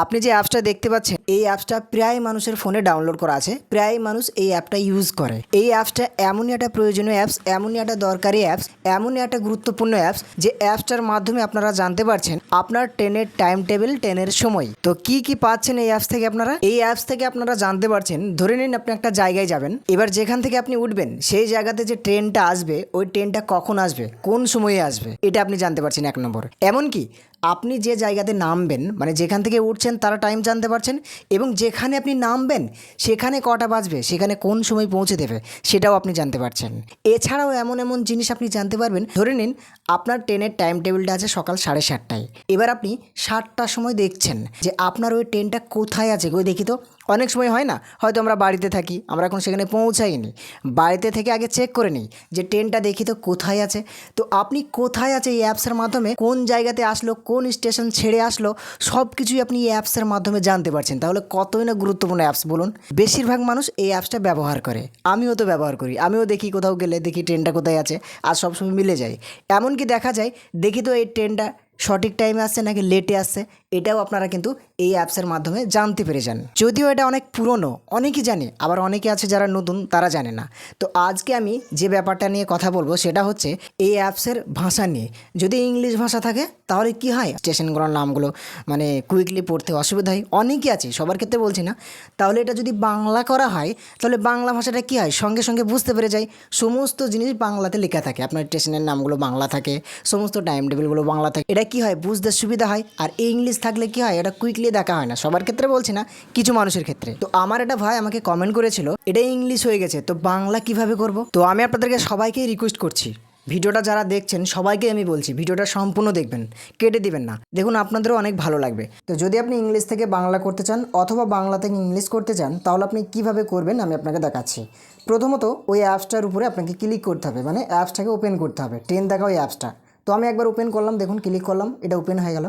আপনি যে অ্যাপসটা দেখতে পাচ্ছেন এই অ্যাপসটা প্রায় মানুষের ফোনে ডাউনলোড করা আছে। প্রায় মানুষ এই অ্যাপটা ইউজ করে। এই অ্যাপসটা এমনই একটা প্রয়োজনীয় অ্যাপস, এমনই একটা দরকারি অ্যাপস, এমনই একটা গুরুত্বপূর্ণ অ্যাপস যে অ্যাপসটার মাধ্যমে আপনারা জানতে পারছেন আপনার ট্রেনের টাইম টেবিল ট্রেনের সময়। তো কি কি পাচ্ছেন এই অ্যাপস থেকে আপনারা? এই অ্যাপস থেকে আপনারা জানতে পারছেন, ধরে নিন আপনি একটা জায়গায় যাবেন, এবার যেখান থেকে আপনি উঠবেন, সেই জায়গাতে যে ট্রেনটা আসবে, ওই ট্রেনটা কখন আসবে, কোন সময়ে আসবে, এটা আপনি জানতে পারছেন এক নম্বর। এমনকি আপনি যে জায়গাতে নামবেন মানে যেখান থেকে উঠছেন তারা টাইম জানতে পারছেন এবং যেখানে আপনি নামবেন, সেখানে কটা বাজবে, সেখানে কোন সময় পৌঁছে দেবে, সেটাও আপনি জানতে পারছেন। এছাড়াও এমন এমন জিনিস আপনি জানতে পারবেন, ধরে নিন আপনার ট্রেনের টাইম টেবিলটা আছে সকাল সাড়ে সাতটায়। এবার আপনি সাতটার সময় দেখছেন যে আপনার ওই ট্রেনটা কোথায় আছে ওই দেখি তো। অনেক সময় হয় না, হয়তো আমরা বাড়িতে থাকি, আমরা এখন সেখানে পৌঁছাইনি। বাড়িতে থেকে আগে চেক করে নিই যে ট্রেনটা দেখি তো কোথায় আছে। তো আপনি কোথায় আছে এই অ্যাপসের মাধ্যমে, কোন জায়গাতে আসলো, কোন স্টেশন ছেড়ে আসলো সব কিছুই আপনি এই অ্যাপসের মাধ্যমে জানতে পারছেন। তাহলে কতই না গুরুত্বপূর্ণ অ্যাপস বলুন? বেশিরভাগ মানুষ এই অ্যাপসটা ব্যবহার করে। আমিও তো ব্যবহার করি। আমিও দেখি কোথাও গেলে, দেখি ট্রেনটা কোথায় আছে, আর সবসময় মিলে যায়। এমনকি দেখা যায়, দেখি তো এই ট্রেনটা সঠিক টাইমে আসছে নাকি লেটে আসছে। এটাও আপনারা কিন্তু এই অ্যাপসের মাধ্যমে জানতে পেরে যান। যদিও এটা অনেক পুরনো, অনেকেই জানে, আবার অনেকে আছে যারা নতুন, তারা জানে না। তো আজকে আমি যে ব্যাপারটা নিয়ে কথা বলব সেটা হচ্ছে এই অ্যাপসের ভাষা নিয়ে। যদি ইংলিশ ভাষা থাকে, তাহলে কি হয়? স্টেশনগুলোর নামগুলো মানে কুইকলি পড়তে অসুবিধা হয়। অনেকেই আছে, সবার ক্ষেত্রে বলছি না। তাহলে এটা যদি বাংলা করা হয়, তাহলে বাংলা ভাষাটা কী হয়? সঙ্গে সঙ্গে বুঝতে পেরে যায় সমস্ত জিনিস বাংলাতে লেখা থাকে। আপনার স্টেশনের নামগুলো বাংলা থাকে, সমস্ত টাইম টেবিলগুলো বাংলা থাকে। এটা কি হয়? বুঝতে সুবিধা হয়। আর ইংলিশ থাকলে কি হয়? এটা কুইকলি দেখা হয় না। সবার ক্ষেত্রে বলছি না, কিছু মানুষের ক্ষেত্রে। তো আমার এটা ভাই আমাকে কমেন্ট করেছিল এটা ইংলিশ হয়ে গেছে, তো বাংলা কীভাবে করব? তো আমি আপনাদেরকে সবাইকেই রিকোয়েস্ট করছি। ভিডিওটা যারা দেখছেন, সবাইকে আমি বলছি, ভিডিওটা সম্পূর্ণ দেখবেন, কেটে দিবেন না। দেখুন, আপনাদেরও অনেক ভালো লাগবে। তো যদি আপনি ইংলিশ থেকে বাংলা করতে চান, অথবা বাংলা থেকে ইংলিশ করতে চান, তাহলে আপনি কীভাবে করবেন আমি আপনাকে দেখাচ্ছি। প্রথমত, ওই অ্যাপসটার উপরে আপনাকে ক্লিক করতে হবে মানে অ্যাপসটাকে ওপেন করতে হবে। ট্রেন দেখা ওই অ্যাপসটা তো আমি একবার ওপেন করলাম, দেখুন ক্লিক করলাম, এটা ওপেন হয়ে গেল।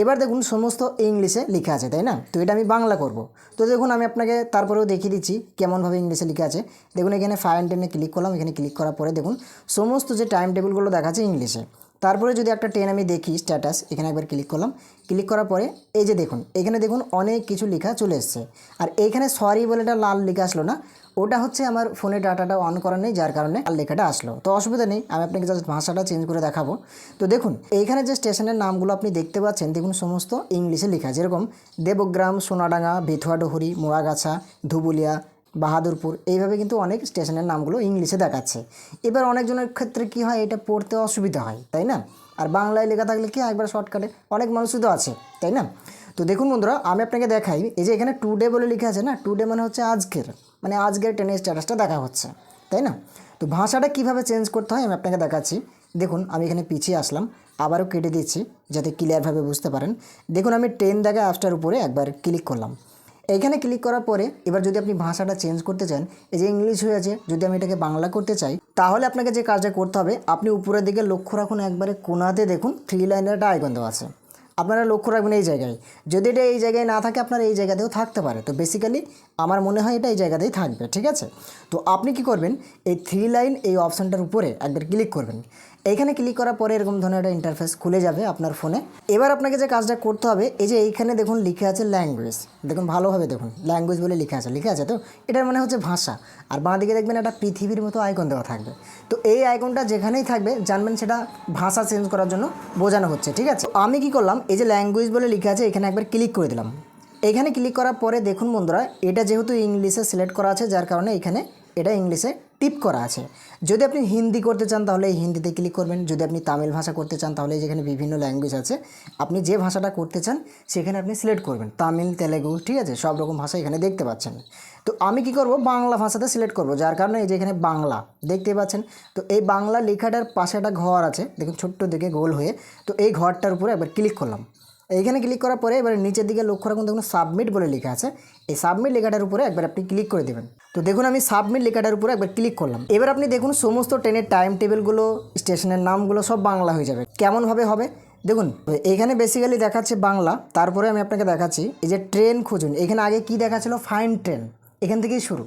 এবার দেখুন সমস্ত ইংলিশে লিখে আছে, তাই না? তো এটা আমি বাংলা করব। তো দেখুন আমি আপনাকে তারপরেও দেখিয়ে দিচ্ছি কেমনভাবে ইংলিশে লিখে আছে। দেখুন এখানে ফায়ার টেনে ক্লিক করলাম, এখানে ক্লিক করার পরে দেখুন সমস্ত যে টাইম টেবিলগুলো দেখাচ্ছে ইংলিশে তারপরে যদি একটা ট্রেন আমি দেখি স্ট্যাটাস এখানে একবার ক্লিক করলাম ক্লিক করার পরে এই যে দেখুন, এখানে দেখুন অনেক কিছু লেখা চলে এসছে। আর এইখানে সরি বলে একটা লাল লেখা আসলো না, ওটা হচ্ছে আমার ফোনে ডাটাটা অন করা নেই, যার কারণে লাল লেখাটা আসলো। তো অসুবিধা নেই, আমি আপনাকে জাস্ট ভাষাটা চেঞ্জ করে দেখাবো। তো দেখুন এইখানে যে স্টেশনের নামগুলো আপনি দেখতে পাচ্ছেন, দেখুন সমস্ত ইংলিশে লেখা, যেরকম দেবগ্রাম, সোনাডাঙ্গা বেথুয়াডহরি মোড়াগাছা, ধুবুলিয়া বাহাদুরপুর। এইভাবে কিন্তু অনেক স্টেশনের নামগুলো ইংলিশে দেখাচ্ছে। এবার অনেকজনের ক্ষেত্রে কি হয়, এটা পড়তে অসুবিধা হয়, তাই না? আর বাংলায় লেখা থাকলে কি একবার শর্টকাটে অনেক মানুষই তো আছে, তাই না? তো দেখুন বন্ধুরা, আমি আপনাকে দেখাই, এই যে এখানে টু ডে বলে লেখা আছে না টু ডে মানে হচ্ছে আজকের মানে আজকের ট্রেনের স্ট্যাটাসটা দেখা হচ্ছে, তাই না? তো ভাষাটা কীভাবে চেঞ্জ করতে হয় আমি আপনাকে দেখাচ্ছি। দেখুন, আমি এখানে পিছিয়ে আসলাম, আবারও কেটে দিচ্ছি, যাতে ক্লিয়ারভাবে বুঝতে পারেন। দেখুন, আমি ট্রেন দেখা অ্যাপসটার উপরে একবার ক্লিক করলাম। এইখানে ক্লিক করার পরে এবার যদি আপনি ভাষাটা চেঞ্জ করতে চান, এই যে ইংলিশ হয়ে আছে, যদি আমি এটাকে বাংলা করতে চাই, তাহলে আপনাকে যে কাজটা করতে হবে, আপনি উপরের দিকে লক্ষ্য রাখুন একবারে কোনাতে দেখুন থ্রি লাইনের একটা আইকন দেওয়া আছে। আপনারা লক্ষ্য রাখবেন এই জায়গায়। যদি এটা এই জায়গায় না থাকে, আপনার এই জায়গাতেও থাকতে পারে। তো বেসিক্যালি আমার মনে হয় এটা এই জায়গাতেই থাকবে, ঠিক আছে? তো আপনি কি করবেন, এই থ্রি লাইন এই অপশানটার উপরে একবার ক্লিক করবেন। এইখানে ক্লিক করার পরে এরকম ধরনের একটা ইন্টারফেস খুলে যাবে আপনার ফোনে এবার আপনাকে যে কাজটা করতে হবে, এই যে এইখানে দেখুন লিখে আছে ল্যাঙ্গুয়েজ দেখুন, ভালোভাবে দেখুন ল্যাঙ্গুয়েজ বলে লিখে আছে লিখে আছে তো? এটার মানে হচ্ছে ভাষা। আর বাঁ দিকে দেখবেন একটা পৃথিবীর মতো আইকন দেওয়া থাকবে। তো এই আইকনটা যেখানেই থাকবে, জানবেন সেটা ভাষা চেঞ্জ করার জন্য বোঝানো হচ্ছে, ঠিক আছে? আমি কি করলাম, এই যে ল্যাঙ্গুয়েজ বলে লিখে আছে, এখানে একবার ক্লিক করে দিলাম। এখানে ক্লিক করার পরে দেখুন বন্ধুরা, এটা যেহেতু ইংলিশে সিলেক্ট করা আছে, যার কারণে এখানে এটা ইংলিশে টিপ করা আছে। যদি আপনি হিন্দি করতে চান, তাহলে এই হিন্দিতে ক্লিক করবেন। যদি আপনি তামিল ভাষা করতে চান, তাহলে যেখানে বিভিন্ন ল্যাঙ্গুয়েজ আছে, আপনি যে ভাষাটা করতে চান, সেখানে আপনি সিলেক্ট করবেন। তামিল, তেলেগু, ঠিক আছে? সব রকম ভাষা এখানে দেখতে পাচ্ছেন। তো আমি কি করব? বাংলা ভাষাতে সিলেক্ট করব, যার কারণে এই যে এখানে বাংলা দেখতে পাচ্ছেন। তো এই বাংলা লেখাটার পাশে একটা ঘর আছে, দেখুন ছোট্ট দিকে গোল হয়ে। তো এই ঘরটার উপরে একবার ক্লিক করলাম। এইখানে ক্লিক করার পরে এবার নিচের দিকে লক্ষ্য রাখুন, দেখুন সাবমিট বলে লেখা আছে। এই সাবমিট লেখাটার উপরে একবার আপনি ক্লিক করে দেবেন। তো দেখুন আমি সাবমিট লেখাটার উপরে একবার ক্লিক করলাম। এবার আপনি দেখুন সমস্ত ট্রেনের টাইম টেবিলগুলো স্টেশনের নামগুলো সব বাংলা হয়ে যাবে। কেমনভাবে হবে? দেখুন, এখানে বেসিক্যালি দেখাচ্ছে বাংলা, তারপরে আমি আপনাকে দেখাচ্ছি এই যে ট্রেন খুঁজুন। এখানে আগে কি দেখাচ্ছিল? ফাইন ট্রেন এখান থেকেই শুরু।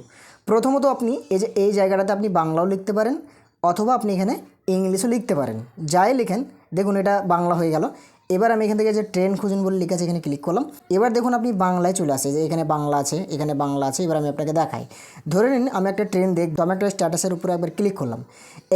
প্রথমত আপনি এই যে, এই জায়গাটাতে আপনি বাংলাও লিখতে পারেন, অথবা আপনি এখানে ইংলিশও লিখতে পারেন। যাই লিখেন, দেখুন এটা বাংলা হয়ে গেল। এবার আমি এখান থেকে যে ট্রেন খুঁজুন বলে লিখে আছে এখানে ক্লিক করলাম। এবার দেখুন আপনি বাংলায় চলে আসে, যে এখানে বাংলা আছে, এখানে বাংলা আছে, এবার আমি আপনাকে দেখাই। ধরে নিন আমি একটা ট্রেন দেখব, আমি একটা স্ট্যাটাসের উপরে একবার ক্লিক করলাম।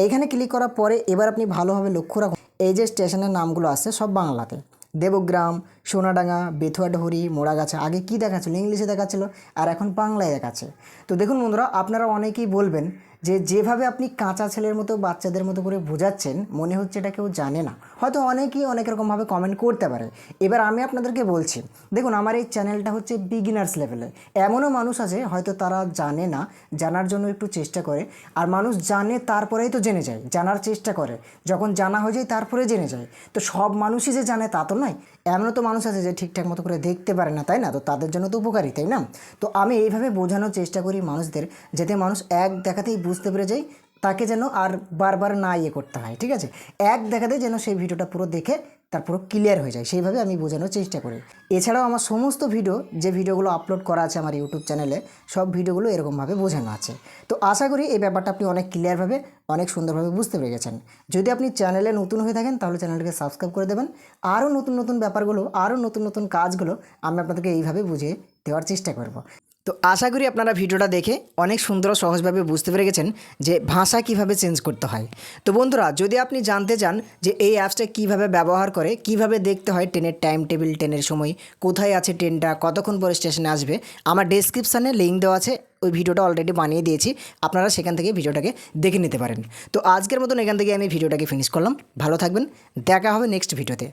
এইখানে ক্লিক করার পরে এবার আপনি ভালোভাবে লক্ষ্য রাখুন, এই যে স্টেশনের নামগুলো আছে সব বাংলাতে। দেবগ্রাম, সোনাডাঙ্গা বেথুয়াডহরি মোড়াগাছা, আগে কী দেখাচ্ছিল? ইংলিশে দেখাচ্ছিল, আর এখন বাংলায় দেখাচ্ছে। তো দেখুন বন্ধুরা, আপনারা অনেকেই বলবেন যে যেভাবে আপনি কাঁচা ছেলের মতো বাচ্চাদের মতো করে বোঝাচ্ছেন, মনে হচ্ছে এটা কেউ জানে না। হয়তো অনেকেই অনেক রকমভাবে কমেন্ট করতে পারে। এবার আমি আপনাদেরকে বলছি, দেখুন আমার এই চ্যানেলটা হচ্ছে বিগিনার্স লেভেলে এমনও মানুষ আছে, হয়তো তারা জানে না, জানার জন্য একটু চেষ্টা করে। আর মানুষ জানে তারপরেই তো জেনে যায়, জানার চেষ্টা করে। যখন জানা হয়ে যায়, তারপরে জেনে যায়। তো সব মানুষই যে জানে তা তো নয়। এমনও তো মানুষ আছে যে ঠিকঠাক মতো করে দেখতে পারে না, তাই না? তো তাদের জন্য তো উপকারী, তাই না? তো আমি এইভাবে বোঝানোর চেষ্টা করি মানুষদের, যাতে মানুষ এক দেখাতেই পেরে যাই, তাকে যেন আর বারবার না ইয়ে করতে হয়, ঠিক আছে? এক দেখাতে যেন সেই ভিডিওটা পুরো দেখে তার পুরো ক্লিয়ার হয়ে যায়, সেইভাবে আমি বোঝানোর চেষ্টা করি। এছাড়াও আমার সমস্ত ভিডিও, যে ভিডিওগুলো আপলোড করা আছে আমার ইউটিউব চ্যানেলে সব ভিডিওগুলো এরকমভাবে বোঝানো আছে। তো আশা করি এই ব্যাপারটা আপনি অনেক ক্লিয়ারভাবে অনেক সুন্দরভাবে বুঝতে পেরে গেছেন। যদি আপনি চ্যানেলে নতুন হয়ে থাকেন, তাহলে চ্যানেলটাকে সাবস্ক্রাইব করে দেবেন। আরও নতুন নতুন ব্যাপারগুলো, আরও নতুন নতুন কাজগুলো আমি আপনাদেরকে এইভাবে বুঝিয়ে দেওয়ার চেষ্টা করব। তো আশা করি আপনারা ভিডিওটা দেখে অনেক সুন্দর সহজভাবে বুঝতে পেরে গেছেন যে ভাষা কীভাবে চেঞ্জ করতে হয়। তো বন্ধুরা, যদি আপনি জানতে চান যে এই অ্যাপসটা কীভাবে ব্যবহার করে, কীভাবে দেখতে হয় ট্রেনের টাইম টেবিল ট্রেনের সময়, কোথায় আছে ট্রেনটা, কতক্ষণ পরে স্টেশনে আসবে, আমার ডেসক্রিপশানে লিঙ্ক দেওয়া আছে, ওই ভিডিওটা অলরেডি বানিয়ে দিয়েছি, আপনারা সেখান থেকে ভিডিওটাকে দেখে নিতে পারেন। তো আজকের মতন এখান থেকে আমি ভিডিওটাকে ফিনিশ করলাম। ভালো থাকবেন, দেখা হবে নেক্সট ভিডিওতে